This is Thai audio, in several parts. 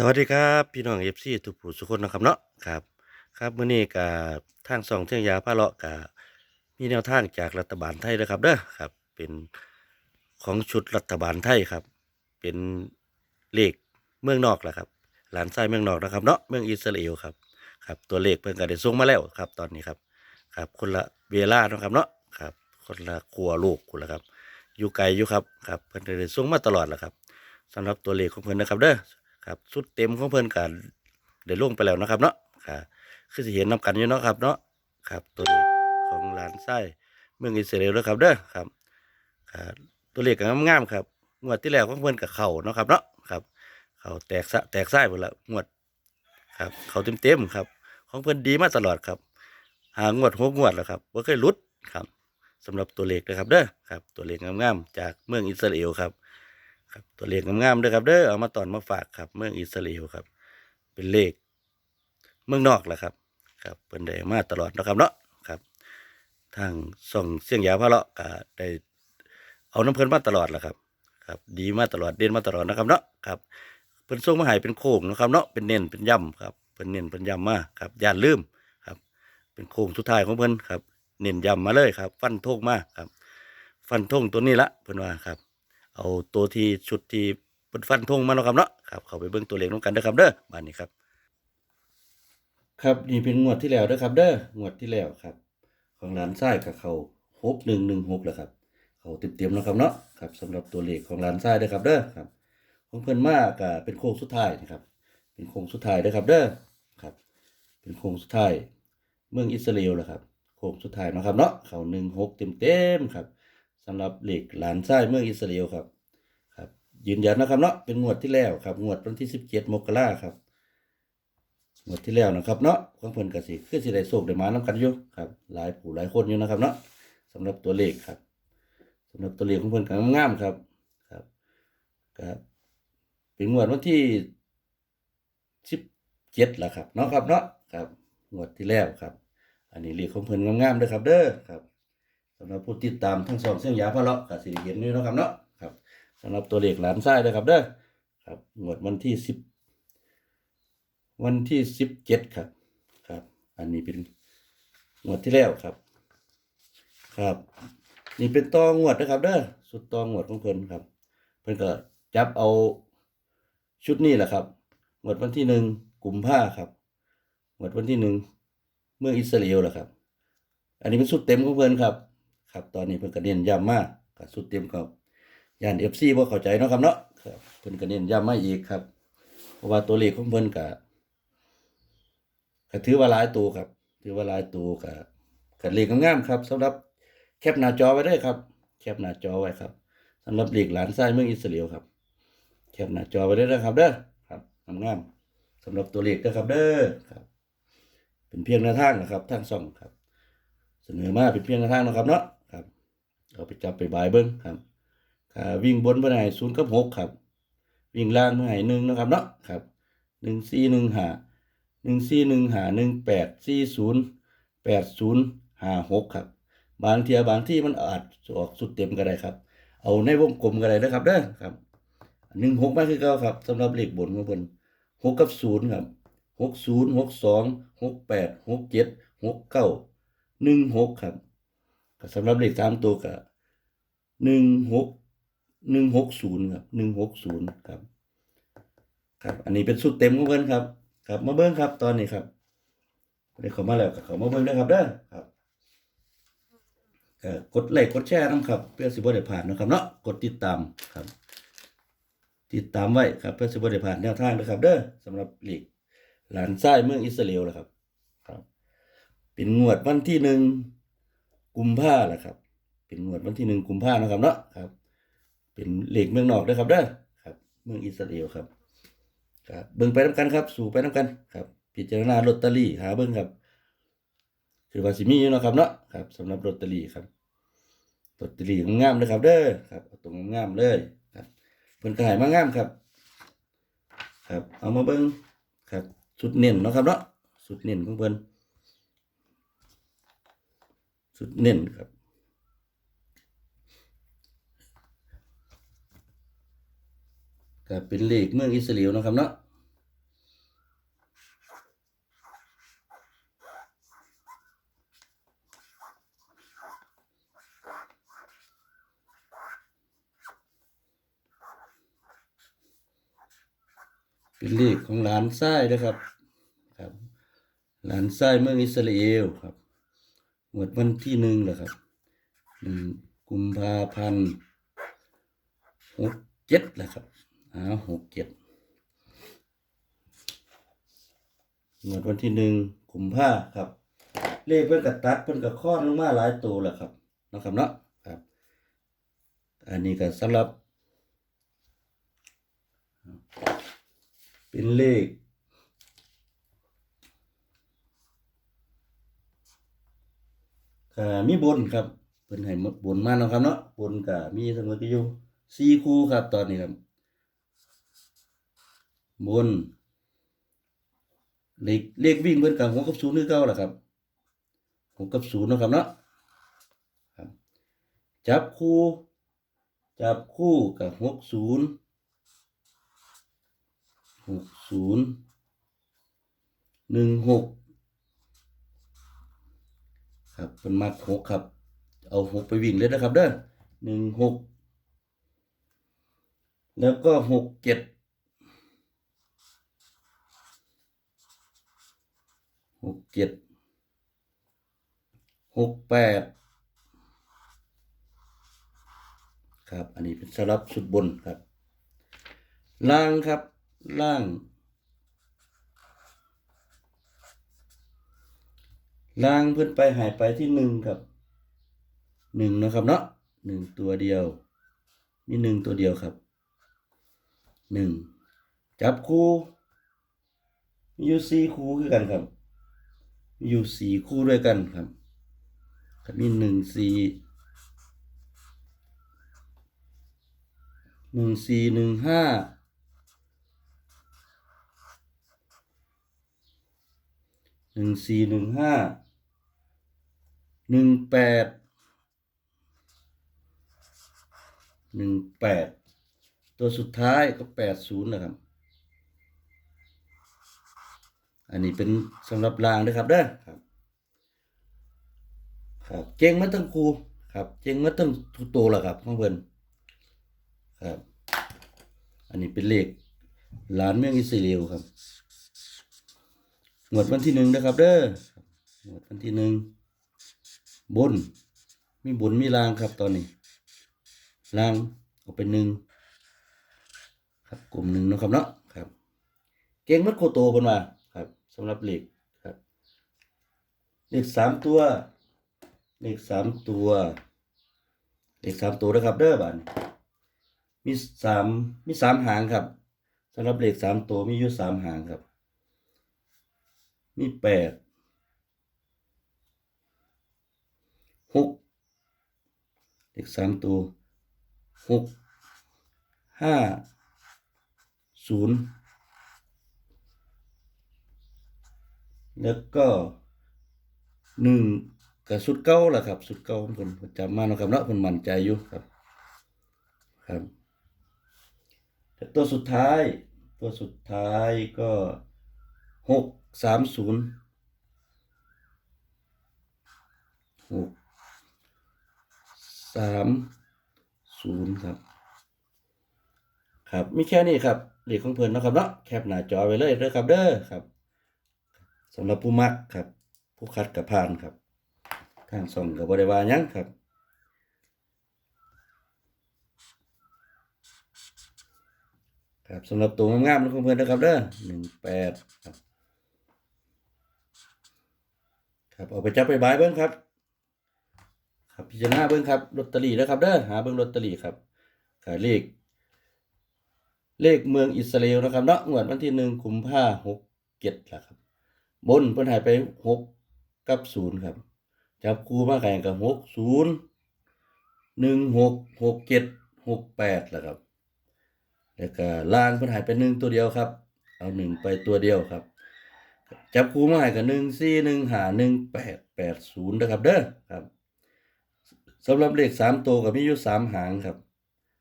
สวัสดีครับพี่น้องเอฟซีทุกผู้ทุกคนนะครับเนาะครับครับมื้อนี้กับทางสองเที่ยงยาพาเลาะกับมีแนวทางจากรัฐบาลไทยนะครับเด้อครับเป็นของชุดรัฐบาลไทยครับ เป็นเลขเมืองนอกแหละครับหลานไส้เมืองนอกนะครับเนาะเมืองอิสราเอลครับครับตัวเลขเพิ่นก็ได้ส่งมาแล้วครับตอนนี้ครับครับคนละเวลาเนาะครับเนาะครับคนละครัวลูกคุณละครับอยู่ไกลอยู่ครับครับเพิ่นก็ได้ส่งมาตลอดแหละครับสำหรับตัวเลขของเพิ่นนะครับเด้อ ครับสุดเต็มของเพิ่นกันได้ลงไปแล้วนะครับเนาะค่ะคือสิเห็นนํกันอยู่เนาะครับเนาะครับ ตัวเลขของลานไส้เมืองอิสราเอลนะครับเด้อครับค่ะตัวเลขก็งามๆครับงวดที่แล้วของเพิ่นกับเข่าเนาะครับเนาะครับ เข่าแตกสะแตกไส้หมดละงวดครับเข่าเต็มๆครับ ของเพิ่นดีมาตลอดครับ หางวดหกงวดแล้วครับบ่เคยลุดครับสำหรับตัวเลขนะครับเด้อครับ ตัวเลขงามๆจากเมืองอิสราเอลครับ ครับตัวเลขงามๆด้อครับเด้อเอามาตอนมาฝากครับ เมืองอิสราเอลครับ เป็นเลขเมืองนอกแหละครับ ครับเพิ่นได้มาตลอดนะครับเนาะครับทางส่องเสียงยาพะเลาะก็ได้เอาน้ำเพลินมาตลอดแหละครับ ครับ ดีมาตลอดเด่นมาตลอดนะครับเนาะครับเพิ่นส่งมาให้เป็นโค้งนะครับเนาะเป็นเน้นเป็นย่ำครับเพิ่นเน้นเป็นย่ำมาครับอย่าลืมครับ เป็นโค้งสุดท้ายของเพิ่นครับ เน้นย่ำมาเลยครับ ฟันธงมาครับ ฟันธงตัวนี้ละเพิ่นว่าครับ เอาตัวที่ชุดที่เพิ่นฟันธงมาเนาะครับเนาะครับเขาไปเบิ่งตัวเลขนำกันเด้อครับเด้อบ้านนี้ครับ ครับนี่เป็นงวดที่แล้วเด้อครับ เด้องวดที่แล้วครับ ของร้านทรายกับเขาหกหนึ่งหนึ่งหกแล้วครับเขาเต็มๆเนาะครับเนาะครับสำหรับตัวเลขของร้านทรายเด้อครับเด้อครับ ของเพิ่นมากก็เป็นโค้งสุดท้ายนะครับ เป็นโค้งสุดท้ายเด้อครับ เด้อครับ เป็นโค้งสุดท้ายเมืองอิสราเอลแหละครับโค้งสุดท้ายนะครับเนาะเขาหนึ่งหกเต็มๆครับ สำหรับเหล็กหลานไส้เมืองอิสราเอลครับครับ ยืนยันนะครับเนาะเป็นงวดที่แล้วครับ งวดวันที่สิบเจ็ดมกราครับงวดที่แล้วนะครับเนาะของเพิ่นก็สิคือสิได้โชคได้มานํกันอยู่ครับ หลายผู้หลายคนอยู่นะครับเนาะสำหรับตัวเลขครับสำหรับตัวเลขของเพิ่นก็งามๆครับครับครับเป็นงวดวันที่สิบเจ็ดละครับเนาะครับเนาะครับงวดที่แล้วครับ อันนี้เลขของเพิ่นงามๆเด้อครับ เด้อครับ สำหรับผู้ติดตามทั้งสองเส้นยาพะเลาะก็สิเห็นอยู่นะครับเนาะครับสำหรับตัวเลขหลานไส้ด้วยครับเด้อครับงวดวันที่สิบวันที่สิบเจ็ดครับครับ อันนี้เป็นงวดที่แล้วครับ ครับ นี่เป็นตองวดนะครับเด้อสุดตองวดของเพิ่นครับ เพิ่นก็จับเอาชุดนี้แหละครับงวดวันที่หนึ่งกลุ่มภาครับงวดวันที่หนึ่งเมืองอิสราเอลแหละครับ อันนี้เป็นสุดเต็มของเพิ่นครับ ครับตอนนี้เพิ่นก็เน้นย้ำมากกับสุดเต็มครับย่านเอฟซีบ่เข้าใจเนาะครับเนาะครับเพิ่นก็เน้นย้ำมาอีกครับ เพราะว่าตัวเลขของเพิ่นก็ก็ถือว่าหลายตัวครับ ถือว่าหลายตัวก็ก็เลขงามๆครับสำหรับแคปหน้าจอไว้เด้ครับ แคปหน้าจอไว้ครับสำหรับเลขหลานชายเมืองอิสราเอลครับ แคปหน้าจอไว้เด้นะครับเด้อครับงามๆสำหรับตัวเลขเด้อครับเด้อครับ เป็นเพียงแนวทางนะครับทางช่องครับ เสนอมาเป็นเพียงแนวทางนะครับเนาะ เอาไปจับไปบายเบิ่งครับอ่าวิ่งบนเมื่อไหร่ศูนย์กับหกครับ วิ่งล่างเมื่อไหร่หนึ่งนะครับเนาะครับหนึ่งสี่หนึ่งหาหนึ่งสี่หนึ่งหาหนึ่งแปดสี่ศูนย์แปดศูนย์หาหกครับ บางเทียบางที่มันอาจจออกสุดเต็มก็ได้ครับ เอาในวงกลมก็ได้นะครับเด้อครับหนึ่งหกมาคือเก่าครับสำหรับเลขบนของเพิ่นหกกับศูนย์ครับหกศูนย์หกสองหกแปดหกเจ็ดหกเก้าหนึ่งหกครับสำหรับเลขสามตัวก็ หนึ่งหกหนึ่งหกศูนย์ครับหนึ่งหกศูนย์ครับครับ อันนี้เป็นสุดเต็มของเพิ่นครับ ครับ มาเบิ้งครับ ตอนนี้ครับได้เขามาแล้วก็เขามาเบิ้งได้ครับเด้อครับก็กดไลค์กดแชร์นํครับเพื่อสิบ่ได้ผ่านนะครับเนาะกดติดตามครับ ติดตามไว้ครับเพื่อสิบ่ได้ผ่านแนวทางนะครับเด้อสำหรับหลีกหลานซ้เมืองอิสราเอลนะครับ ครับ เป็นงวดวันที่หนึ่งกุมภาแหละครับ เป็นงวดวันที่หนึ่งกุมภาพันธ์นะครับเนาะครับ เป็นเหล็กเมืองนอกนะครับเด้อครับ เมืองอิสราเอลครับครับเบิ่งไปน้ำกันครับ สู่ไปน้ำกันครับ พิจารณาลอตเตอรี่หาเบิ่งครับคือว่าสิมีอยู่นะครับเนาะครับสำหรับลอตเตอรี่ครับลอตเตอรี่งามเลยครับ เด้อครับตรงงามเลยครับเพิ่นก็ให้มางามครับ ครับ เอามาเบิ่งครับสุดเน้นเนาะครับเนาะสุดเน้นของเพิ่นสุดเน้นครับ ก็เป็นเลขเมืองอิสราเอลนะครับเนาะเป็นเลขของหลานไส้นะครับครับ หลานไส้เมืองอิสราเอลครับหมดวันที่หนึ่งแหละครับหนึ่งกุมภาพันธ์หกเจ็ดแหละครับ อ้าวหกเจ็ดหมวดวันที่หนึ่งกุมภาครับ เลขเพิ่นกระตัดเพิ่นกระค้อนลงมาหลายตัวแหละครับนะครับเนาะครับ อันนี้ก็สำหรับ เป็นเลขก็มีบนครับเพิ่นให้บนมาเนาะครับเนาะบนก็มีทั้งหมดอยู่สี่คู่ครับตอนนี้ครับ บนเลขเลขวิ่งเพิ่นกับ6กับ0คือเก่าล่ะครับ6กับ0เนาะครับเนาะครับจับคู่ จับคู่กับ60 60 16ครับเป็นมาหกครับ เอาหกไปวิ่งเลยนะครับเด้อหนึ่งหกแล้วก็หกเจ็ดหก เจ็ดหกแปดครับ อันนี้เป็นสำหรับสุดบนครับ ล่างครับ ล่าง ล่างเพื่อนไปหายไปที่หนึ่งครับหนึ่งนะครับเนาะหนึ่งตัวเดียว มีหนึ่งตัวเดียวครับหนึ่งจับคู่มีอยู่สี่คู่คือกันครับ มีอยู่สี่คู่ด้วยกันครับมีหนึ่งสี่หนึ่งสี่หนึ่งห้าหนึ่งสี่หนึ่งห้าหนึ่งแปดหนึ่งแปดตัวสุดท้ายก็แปดศูนย์นะครับ อันนี้เป็นสำหรับรางนะครับเด้อครับ ครับเก่งมาตั้งครูครับเก่งมาตั้งทุกตัวแหละครับของเพิ่นครับ อันนี้เป็นเลขหลานเมืองอิสราเอลครับหงวดวันที่หนึ่งนะครับ เด้อครับงวดวันที่หนึ่งบน มีบนมีล่างครับตอนนี้ล่างเอาเป็นหนึ่งครับกลุ่มหนึ่งนะครับเนาะครับ เก่งมัดโคโตเป็นมาำหรับเหล็กครับเหล็กสามตัวเหล็กสามตัวเหล็กสามตัวนะครับเด้อบันมีสามมีสามหางครับสำหรับเหล็กสามตัวมีอยู่สามหางครับ มีแปดหกเหลขสามตัวหกห้าศูนย์ แล้วก็หนึ่งกับสุดเก้าล่ะครับ สุดเก้าของคนจำมาเนาะครับเนาะคนมั่นใจอยู่ครับ ครับแต่ตัวสุดท้าย ตัวสุดท้ายก็หกสามศูนย์หกสามศูนย์ครับ ครับ มีแค่นี้ครับเลขของเพิ่นนะครับเนาะแคปหน้าจอไว้เลยเด้อครับเด้อครับ สำหรับผู้มักครับ ผู้คัดกับผ่านครับทางส่องกับบริวาหยังครับครับสำหรับตัวงามๆของเพิ่อนนะครับเด้อหนึ่งแปดครับครับเอาไปจับไปบายเบิ่งครับ ครับพิจารณาเบิ่งครับลอตเตอรี่นะครับเด้อหาเบิ่งลอตเตอรี่ครับขายเลข เลขเมืองอิสราเอลนะครับเนาะงวดวันที่หนึ่งกุมภาหกเจ็ดละครับ บนเพิ่นใหายไปหกกับศูนย์ครับ จับคู่มาแข่งกับหกศูนย์หนึ่งหกหกเจ็ดหกแปดละครับแล้วก็ล่างเพิ่นใหายไปหนึ่งตัวเดียวครับ เอาหนึ่งไปตัวเดียวครับ จับคู่มาให้กับหนึ่งสี่หนึ่งหาหนึ่งแปดแปดศูนย์นะครับ เด้อครับสำหรับเลขสามตัวก็มีอยู่สามหางครับ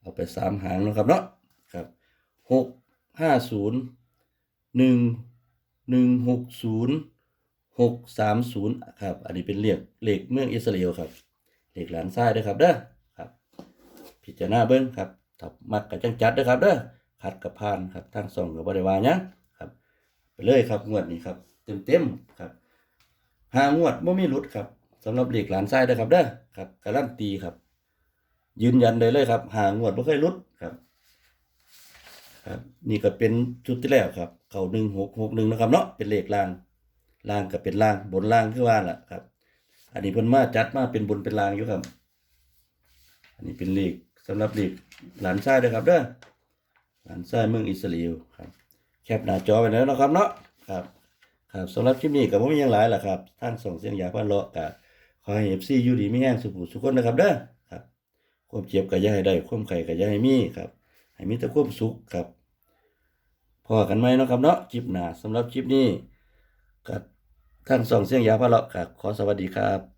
เอาไปสามหางนะครับเนาะครับหกห้าศูนย์หนึ่ง หนึ่งหกศูนย์หกสามศูนย์ครับ อันนี้เป็นเหลขเหลขเมืองอิสราเอลครับเหลขหลานซ้ายด้อครับเด้อครับ พิจารณาเบิ้งครับถ้ามักกับจังจัดเด้อครับเด้อคัดกับพานครับทางสองก็บ่ได้ว่าหยังครับ ไปเลยครับงวดนี้ครับ เต็มๆครับหางวดบ่มีหลุดครับสำหรับเหลขหลานชายเด้อครับเด้อครับการันตีครับ ยืนยันได้เลยครับหางวดบ่เคยหลุดครับ ครับ นี่ก็เป็นชุดที่แล้วครับ เข้า1661นะครับเนาะเป็นเลขล่างล่างก็เป็นล่างบนล่างคือว่าล่ะครับ อันนี้เพิ่นมาจัดมาเป็นบนเป็นล่างอยู่ครับ อันนี้เป็นเลขสำหรับเลขหลานชายเด้อครับเด้อหลานชายเมืองอิสราเอลครับ แคปหน้าจอไปแล้วนะครับเนาะครับครับสำหรับคลิปนี้ก็บ่มียังหลายล่ะครับท่างส่งเสียงอยากพันเลาะก็ขอให้ FC อยู่ดีมีแรงสุขสุขคนนะครับเด้อครับ ความเจ็บก็อย่าให้ได้ความไข้ก็อย่าให้มีครับให้มีแต่ความสุขครับ พอกันไหมเนาะครับเนาะคลิปหน้าสำหรับคลิปนี้กับทางส่งเสียงยาพระเลาะกับขอสวัสดีครับ